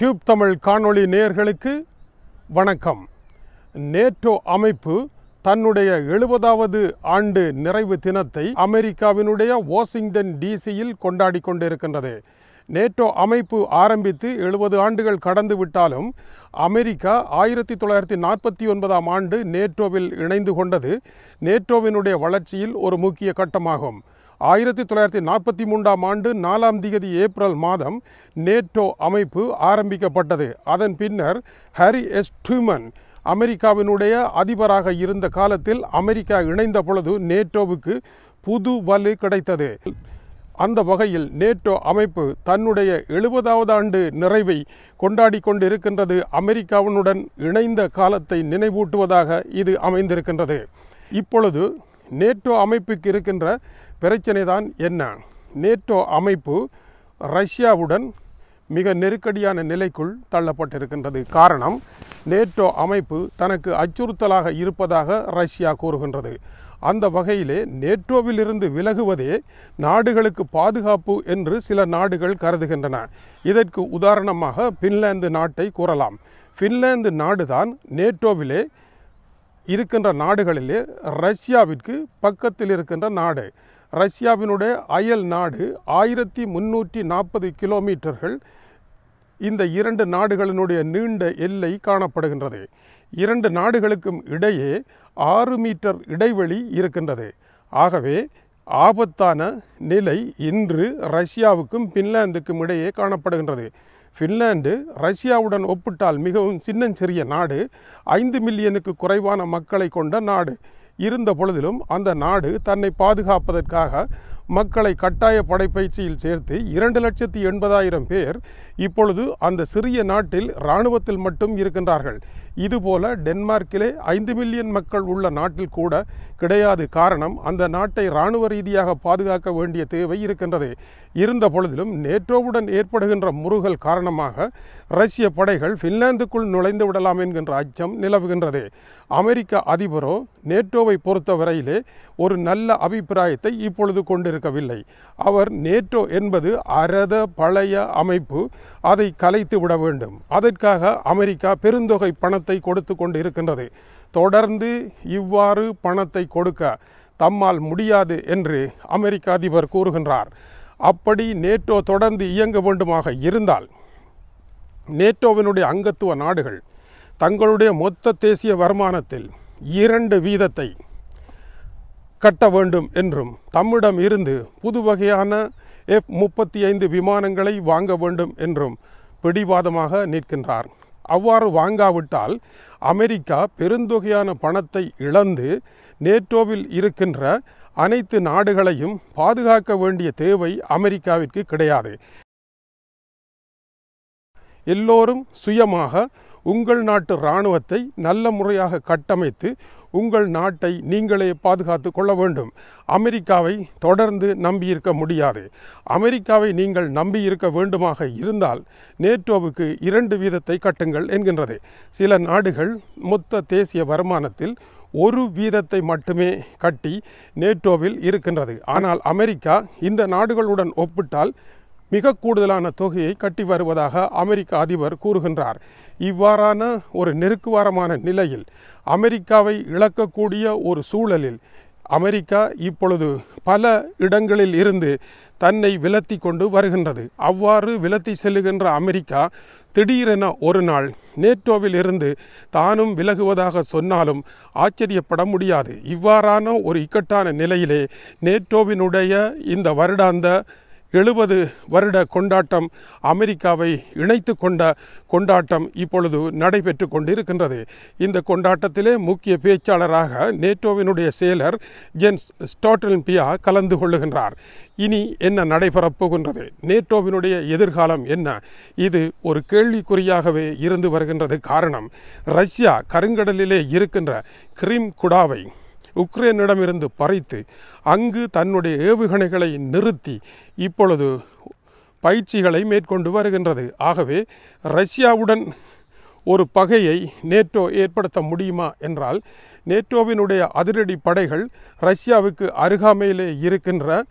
Tube Tamil காணொளி நேயர்களுக்கு வணக்கம். நேட்டோ அமைப்பு தன்னுடைய எழுபதாவது ஆண்டு நிறைவு தினத்தை அமெரிக்காவினுடைய வாஷிங்டன் டிசியில் கொண்டாடி கொண்டிருக்கின்றது. நேட்டோ அமைப்பு ஆரம்பித்து எழுபது ஆண்டுகள் கடந்து விட்டாலும் அமெரிக்கா ஆயிரத்தி தொள்ளாயிரத்தி நாற்பத்தி ஒன்பதாம் ஆண்டு நேட்டோவில் இணைந்து கொண்டது நேட்டோவினுடைய வளர்ச்சியில் ஒரு முக்கிய கட்டமாகும். ஆயிரத்தி தொள்ளாயிரத்தி நாற்பத்தி மூன்றாம் ஆண்டு நாலாம் திகதி ஏப்ரல் மாதம் நேட்டோ அமைப்பு ஆரம்பிக்கப்பட்டது. அதன் பின்னர் ஹரி எஸ். ட்ரூமன் அமெரிக்காவினுடைய அதிபராக இருந்த காலத்தில் அமெரிக்கா இணைந்த பொழுது நேட்டோவுக்கு புது வலு கிடைத்தது. அந்த வகையில் நேட்டோ அமைப்பு தன்னுடைய எழுபதாவது ஆண்டு நிறைவை கொண்டாடி கொண்டிருக்கின்றது. அமெரிக்காவுடன் இணைந்த காலத்தை நினைவூட்டுவதாக இது அமைந்திருக்கின்றது. இப்பொழுது நேட்டோ அமைப்புக்கு இருக்கின்ற பிரச்சனை தான் என்ன? நேட்டோ அமைப்பு ரஷ்யாவுடன் மிக நெருக்கடியான நிலைக்குள் தள்ளப்பட்டிருக்கின்றது. காரணம் நேட்டோ அமைப்பு தனக்கு அச்சுறுத்தலாக இருப்பதாக ரஷ்யா கூறுகின்றது. அந்த வகையிலே நேட்டோவிலிருந்து விலகுவதே நாடுகளுக்கு பாதுகாப்பு என்று சில நாடுகள் கருதுகின்றன. இதற்கு உதாரணமாக பின்லாந்து நாட்டை கூறலாம். பின்லாந்து நாடுதான் நேட்டோவிலே இருக்கின்ற நாடுகளிலே ரஷ்யாவிற்கு பக்கத்தில் இருக்கின்ற நாடு. ரஷ்யாவினுடைய அயல் நாடு ஆயிரத்தி முன்னூற்றி நாற்பது கிலோமீட்டர்கள். இந்த இரண்டு நாடுகளினுடைய நீண்ட எல்லை காணப்படுகின்றது. இரண்டு நாடுகளுக்கும் இடையே ஆறு மீட்டர் இடைவெளி இருக்கின்றது. ஆகவே ஆபத்தான நிலை இன்று ரஷ்யாவுக்கும் பின்லாந்துக்கும் இடையே காணப்படுகின்றது. ஃபின்லாந்து ரஷ்யாவுடன் ஒப்பிட்டால் மிகவும் சின்னஞ்சிறிய நாடு ஐந்து மில்லியனுக்கு குறைவான மக்களை கொண்ட நாடு. இருந்த பொழுதிலும் அந்த நாடு தன்னை பாதுகாப்பதற்காக மக்களை கட்டாய படைப்பயிற்சியில் சேர்த்து இரண்டு லட்சத்தி எண்பதாயிரம் பேர் இப்பொழுது அந்த சிறிய நாட்டில் இராணுவத்தில் மட்டும் இருக்கின்றார்கள். இதுபோல டென்மார்க்கிலே ஐந்து மில்லியன் மக்கள் உள்ள நாட்டில் கூட கிடையாது காரணம் அந்த நாட்டை இராணுவ ரீதியாக பாதுகாக்க வேண்டிய தேவை இருக்கின்றது. இருந்த பொழுதிலும் நேட்டோவுடன் ஏற்படுகின்ற முருகல் காரணமாக ரஷ்ய படைகள் பின்லாந்துக்குள் நுழைந்து விடலாம் என்கின்ற அச்சம் நிலவுகின்றது. அமெரிக்க அதிபரோ நேட்டோவை பொறுத்தவரையிலே ஒரு நல்ல அபிப்பிராயத்தை இப்பொழுது கொண்டிருக்கவில்லை அவர் நேட்டோ என்பது அரத பழைய அமைப்பு அதை கலைத்து விட வேண்டும். அதற்காக அமெரிக்கா பெருந்தொகை பணத்தை கொடுத்து கொண்டு இருக்கின்றது தொடர்ந்து இவ்வாறு பணத்தை கொடுக்க தம்மால் முடியாது என்று அமெரிக்க அதிபர் கூறுகின்றார். அப்படி நேட்டோ தொடர்ந்து இயங்க வேண்டுமாக இருந்தால் நேட்டோவினுடைய அங்கத்துவ நாடுகள் தங்களுடைய மொத்த தேசிய வருமானத்தில் இரண்டு வீதத்தை கட்ட வேண்டும் என்றும் தம்மிடம் இருந்து புது வகையான எஃப் முப்பத்தி ஐந்து விமானங்களை வாங்க வேண்டும் என்றும் பிடிவாதமாக நிற்கின்றார். அவ்வாறு வாங்காவிட்டால் அமெரிக்கா பெருந்தொகையான பணத்தை இழந்து நேட்டோவில் இருக்கின்ற அனைத்து நாடுகளையும் பாதுகாக்க வேண்டிய தேவை அமெரிக்காவிற்கு கிடையாது. எல்லோரும் சுயமாக உங்கள் நாட்டு இராணுவத்தை நல்ல முறையாக கட்டமைத்து உங்கள் நாட்டை நீங்களே பாதுகாத்து கொள்ள வேண்டும். அமெரிக்காவை தொடர்ந்து நம்பியிருக்க முடியாது. அமெரிக்காவை நீங்கள் நம்பியிருக்க வேண்டுமாக இருந்தால் நேட்டோவுக்கு இரண்டு வீதத்தை கட்டுங்கள் என்கின்றது. சில நாடுகள் மொத்த தேசிய வருமானத்தில் ஒரு வீதத்தை மட்டுமே கட்டி நேட்டோவில் இருக்கின்றது. ஆனால் அமெரிக்கா இந்த நாடுகளுடன் ஒப்பிட்டால் மிக கூடுதலான தொகையை கட்டி வருவதாக அமெரிக்க அதிபர் கூறுகின்றார். இவ்வாறான ஒரு நெருக்குவாரமான நிலையில் அமெரிக்காவை இழக்கக்கூடிய ஒரு சூழலில் அமெரிக்கா இப்பொழுது பல இடங்களில் இருந்து தன்னை விலத்தி கொண்டு வருகின்றது. அவ்வாறு விலத்தி செல்லுகின்ற அமெரிக்கா திடீரென ஒரு நாள் நேட்டோவில் இருந்து தானும் விலகுவதாக சொன்னாலும் ஆச்சரியப்பட முடியாது. இவ்வாறான ஒரு இக்கட்டான நிலையிலே நேட்டோவினுடைய இந்த வருடாந்த எழுபது வருட கொண்டாட்டம் அமெரிக்காவை இணைத்து கொண்ட கொண்டாட்டம் இப்பொழுது நடைபெற்று கொண்டிருக்கின்றது. இந்த கொண்டாட்டத்திலே முக்கிய பேச்சாளராக நேட்டோவினுடைய செயலர் ஜென்ஸ் ஸ்டாட்டல்பியா கலந்து கொள்ளுகின்றார். இனி என்ன நடைபெறப் போகின்றது? நேட்டோவினுடைய எதிர்காலம் என்ன? இது ஒரு கேள்விக்குறியாகவே இருந்து வருகின்றது காரணம். ரஷ்யா கருங்கடலிலே இருக்கின்ற கிரீம் குடாவை உக்ரைனிடமிருந்து பறித்து அங்கு தன்னுடைய ஏவுகணைகளை நிறுத்தி இப்பொழுது பயிற்சிகளை மேற்கொண்டு வருகின்றது. ஆகவே ரஷ்யாவுடன் ஒரு பகையை நேட்டோ ஏற்படுத்த முடியுமா என்றால் நேட்டோவினுடைய அதிரடி படைகள் ரஷ்யாவுக்கு அருகாமையிலே இருக்கின்ற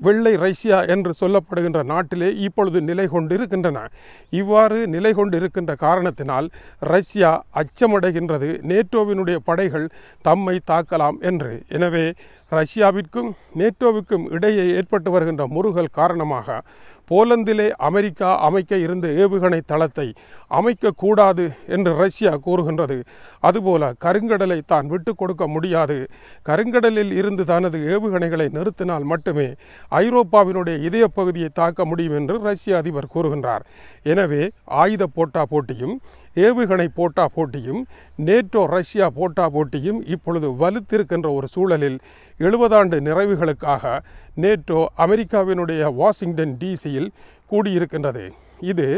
வெள்ளை ரஷ்யா என்று சொல்லப்படுகின்ற நாட்டிலே இப்பொழுது நிலை கொண்டிருக்கின்றன. இவ்வாறு நிலை கொண்டிருக்கின்ற காரணத்தினால் ரஷ்யா அச்சமடைகின்றது. நேட்டோவினுடைய படைகள் தம்மை தாக்கலாம் என்று. எனவே ரஷ்யாவிற்கும் நேட்டோவுக்கும் இடையே ஏற்பட்டு வருகின்ற முறுகல் காரணமாக போலந்திலே அமெரிக்கா அமைக்க இருந்த ஏவுகணை தளத்தை அமைக்கக்கூடாது என்று ரஷ்யா கூறுகின்றது. அதுபோல கருங்கடலை தான் விட்டு கொடுக்க முடியாது. கருங்கடலில் இருந்து தனது ஏவுகணைகளை நிறுத்தினால் மட்டுமே ஐரோப்பாவினுடைய இதய பகுதியை தாக்க முடியும் என்று ரஷ்ய அதிபர் கூறுகின்றார். எனவே ஆயுத போட்டா போட்டியும் ஏவுகணை போட்டா போட்டியும் நேட்டோ ரஷ்யா போட்டா போட்டியும் இப்பொழுது வலுத்திருக்கின்ற ஒரு சூழலில் எழுபதாண்டு நிறைவுகளுக்காக நேட்டோ அமெரிக்காவினுடைய வாஷிங்டன் டிசியில் கூடியிருக்கின்றது. இது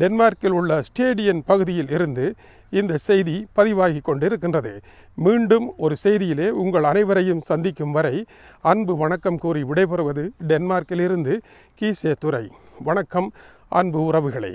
டென்மார்க்கில் உள்ள ஸ்டேடியன் பகுதியில் இருந்து இந்த செய்தி பதிவாகி கொண்டிருக்கின்றது. மீண்டும் ஒரு செய்தியிலே உங்கள் அனைவரையும் சந்திக்கும் வரை அன்பு வணக்கம் கூறி விடைபெறுவது டென்மார்க்கிலிருந்து கீசே துறை வணக்கம் அன்பு உறவுகளே.